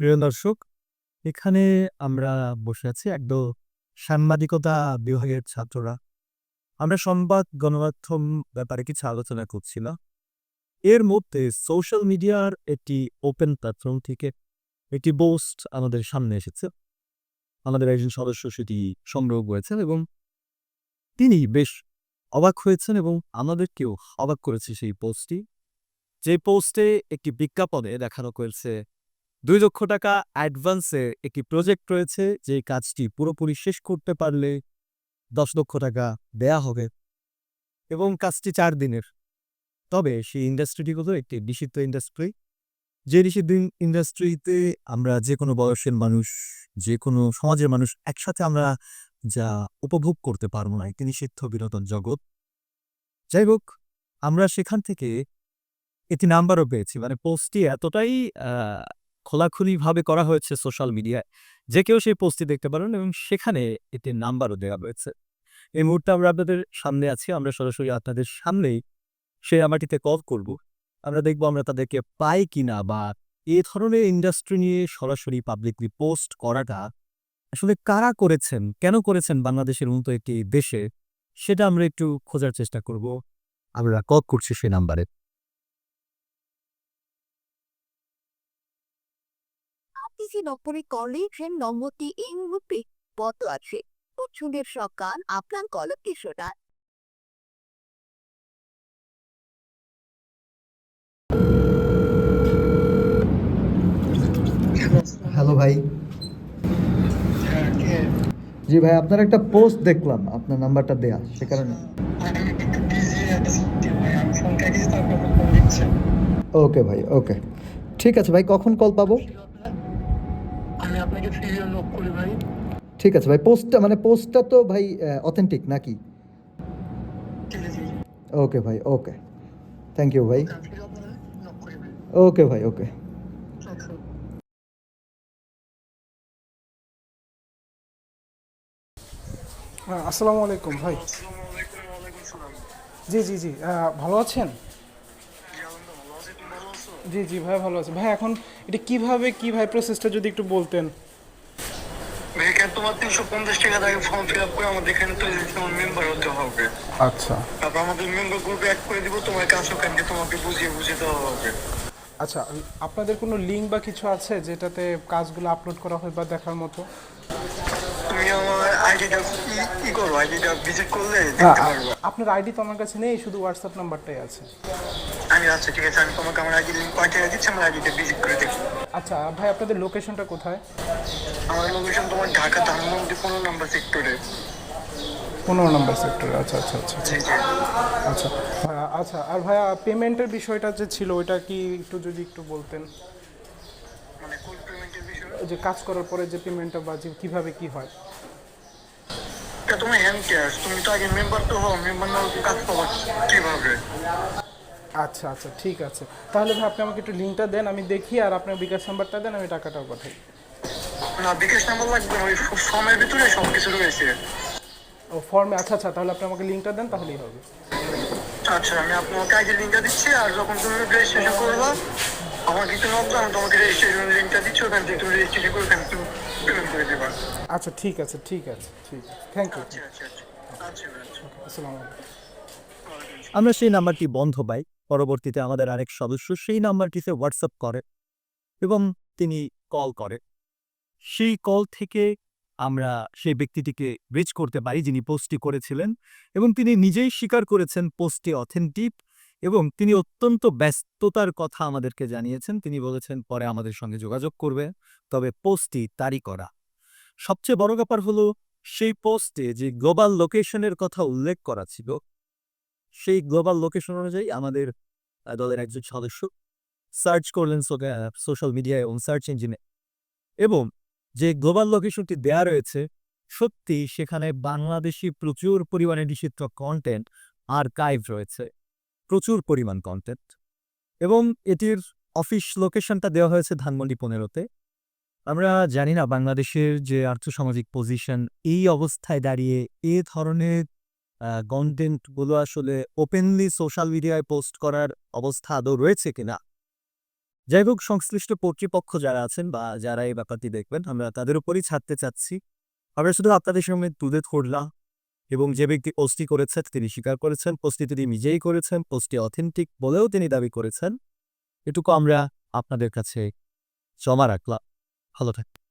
প্রিয় দর্শক, এখানে আমরা বসে আছি একদল সাংবাদিকতা বিভাগের ছাত্ররা। আমরা সংবাদ গণমাধ্যম ব্যাপারে কিছু আলোচনা করছিলাম। এর মধ্যে সোশ্যাল মিডিয়ার একটি ওপেন প্ল্যাটফর্ম থেকে একটি পোস্ট আমাদের সামনে এসেছে। আমাদের একজন সদস্য সেটি সংগ্রহ করেছেন এবং তিনি বেশ অবাক হয়েছেন এবং আমাদেরকেও অবাক করেছে সেই পোস্টটি। যে পোস্টে একটি বিজ্ঞাপনে দেখানো হয়েছে দুই লক্ষ টাকা অ্যাডভান্সে একটি প্রজেক্ট রয়েছে যে কাজটি পুরোপুরি শেষ করতে পারলে দশ লক্ষ টাকা দেয়া হবে এবং কাজটি চার দিনের। তবে সেই ইন্ডাস্ট্রিটি হলো একটি নিষিদ্ধ ইন্ডাস্ট্রি যে নিষিদ্ধ ইন্ডাস্ট্রিতে আমরা যে কোনো বয়সের মানুষ, যে কোনো সমাজের মানুষ একসাথে আমরা যা উপভোগ করতে পারব না, একটি নিষিদ্ধ বিনোদন জগৎ। যাই হোক, আমরা সেখান থেকে একটি নাম্বারও পেয়েছি মানে পোস্টটি এতটাই খোলাখুলিভাবে করা হয়েছে সোশ্যাল মিডিয়ায়। যে কেউ সেই পোস্টটি দেখতে পারেন এবং সেখানে একটি নাম্বারও দেওয়া হয়েছে। এই মুহূর্তে আমরা আপনাদের সামনে আছি। আমরা সরাসরি আপনাদের সামনেই সেই আমাটিতে কল করব। আমরা দেখব আমরা তাদেরকে পাই কিনা বা এ ধরনের ইন্ডাস্ট্রি নিয়ে সরাসরি পাবলিকলি পোস্ট করাটা আসলে কারা করেছেন, কেন করেছেন বাংলাদেশের মতো একটি দেশে, সেটা আমরা একটু খোঁজার চেষ্টা করব। আমরা কল করছি সেই নাম্বারে। আপনি যে নম্বরে কলে ট্রেন নম্বরটি এই মুহূর্তে বন্ধ আছে। পছন্দের সকাল, আপনার কলকে শোনা? হ্যালো ভাই। জি, ভাই, আপনার একটা পোস্ট দেখলাম। আপনার নাম্বারটা দেয়া, সে কারণে। ওকে ভাই ওকে ঠিক আছে, ভাই, কখন কল পাবো? আমি আপনাকে সিরিয়াল লক করি ভাই। ঠিক আছে ভাই পোস্টটা মানে পোস্টটা তো ভাই অথেন্টিক নাকি? ওকে ভাই ওকে থ্যাংক ইউ ভাই। ওকে ভাই। ওকে হ্যাঁ আসসালামু আলাইকুম ভাই। জি জি জি আহ, ভালো আছেন জি আলহামদুলিল্লাহ ভালো আছি তুমি ভালো আছো জি জি ভাই ভালো আছে। ভাই এখন এটা কীভাবে কি ভাই প্রসেসটা যদি একটু বলতেন? ভাই কেন তোমার তিনশো পঞ্চাশ টাকা দিয়ে ফর্ম ফিল আপ করে আমাদের এখানে তো তোমার মেম্বার হতে হবে। আচ্ছা। তারপর আমাদের মেম্বার গ্রুপে অ্যাড করে দিব তোমার কাজ ওখানকে তোমাকে বুঝিয়ে বুঝিয়ে দেওয়া হবে। আচ্ছা আপনাদের কোনো লিঙ্ক বা কিছু আছে যেটাতে কাজগুলো আপলোড করা হয় বা দেখার মতো? তুমি আমার আইডিটা ই করো আইডিটা ভিজিট করলে দেখতে আ- আপনার আইডি তো আমার কাছে নেই শুধু হোয়াটসঅ্যাপ নাম্বারটাই আছে। আমি আচ্ছা ঠিক আছে আমি তোমাকে আমার আইডি লিঙ্ক পাঠিয়ে দিচ্ছি আমার আইডিটা ভিজিট করে দেখো। আচ্ছা ভাই আপনাদের লোকেশনটা কোথায়? আমার লোকেশন তোমার ঢাকা ধানমন্ডি পনেরো নাম্বার সেক্টরে পনেরো নম্বর সেক্টরে আচ্ছা আচ্ছা আচ্ছা আচ্ছা। ভাইয়া, আচ্ছা আর ভাইয়া পেমেন্টের বিষয়টা যে ছিল ওইটা কি একটু যদি একটু বলতেন? মানে কোন পেমেন্টের বিষয়ে? যে কাজ করার পরে যে পেমেন্টটা বা যে কীভাবে কি হয়? এটা তোমার হ্যান্ড ক্যাশ তুমি তো আগে মেম্বার তো হও মেম্বার না কাজ পাবো কীভাবে? আচ্ছা আচ্ছা ঠিক আছে। তাহলে ভাই আপনি আমাকে একটু লিঙ্কটা দেন আমি দেখি আর আপনার বিকাশ নাম্বারটা দেন আমি টাকাটাও পাঠাই। না বিকাশ নাম্বার লাগবে না ওই ফর্মের ভিতরে সব কিছু রয়েছে। ও ফর্মে আচ্ছা আচ্ছা তাহলে আপনি আমাকে লিঙ্কটা দেন তাহলেই হবে। আচ্ছা আমি আপনাকে আগে লিঙ্কটা দিচ্ছি আর যখন তুমি রেজিস্ট্রেশন করবা আমাকে একটু নক আমি তোমাকে রেজিস্ট্রেশন লিঙ্কটা দিচ্ছি ওখান থেকে তুমি রেজিস্ট্রেশন করে ওখানে তুমি পেমেন্ট করে দেবা। আচ্ছা ঠিক আছে ঠিক আছে ঠিক আছে। থ্যাংক ইউ আচ্ছা আচ্ছা আচ্ছা। আচ্ছা আচ্ছা। আসসালামু আলাইকুম। আমরা সেই নাম্বারটি বন্ধ পাই পরবর্তীতে আমাদের আরেক সদস্য সেই নাম্বারটিতে হোয়াটসঅ্যাপ করে এবং তিনি কল করে। সেই কল থেকে আমরা সেই ব্যক্তিটিকে রিচ করতে পারি যিনি পোস্টটি করেছিলেন এবং তিনি নিজেই স্বীকার করেছেন পোস্টটি অথেন্টিক এবং তিনি অত্যন্ত ব্যস্ততার কথা আমাদেরকে জানিয়েছেন। তিনি বলেছেন, পরে আমাদের সঙ্গে যোগাযোগ করবে, তবে পোস্টটি তারই করা। সবচেয়ে বড় ব্যাপার হলো, সেই পোস্টে যে গ্লোবাল লোকেশনের কথা উল্লেখ করা ছিল, সেই গ্লোবাল লোকেশন অনুযায়ী আমাদের দলের একজন সদস্য সার্চ করলেন সোশ্যাল মিডিয়ায় এবং সার্চ ইঞ্জিনে। এবং যে গ্লোবাল লোকেশনটি দেয়া রয়েছে সত্যি সেখানে বাংলাদেশি প্রচুর পরিমাণে নিষিদ্ধ কন্টেন্ট আর্কাইভ রয়েছে। প্রচুর পরিমাণ কন্টেন্ট এবং এটির অফিস লোকেশনটা দেওয়া হয়েছে ধানমন্ডি পনেরোতে। আমরা জানি না বাংলাদেশের যে আর্থসামাজিক পজিশন এই অবস্থায় দাঁড়িয়ে এ ধরনের কন্টেন্টগুলো আসলে ওপেনলি সোশ্যাল মিডিয়ায় পোস্ট করার অবস্থা আদৌ রয়েছে কিনা? যাই হোক, সংশ্লিষ্ট কর্তৃপক্ষ যারা আছেন বা যারা এই ব্যাপারটি দেখবেন, আমরা তাদের উপরই ছাড়তে চাচ্ছি। আমরা শুধু আপনাদের সামনে তুলে ধরলাম। এবং যে ব্যক্তি পোস্টটি করেছেন, তিনি স্বীকার করেছেন পোস্টটি তিনি নিজেই করেছেন পোস্টটি অথেন্টিক বলেও তিনি দাবি করেছেন। এটুকু আমরা আপনাদের কাছে জমা রাখলাম। ভালো থাকবেন।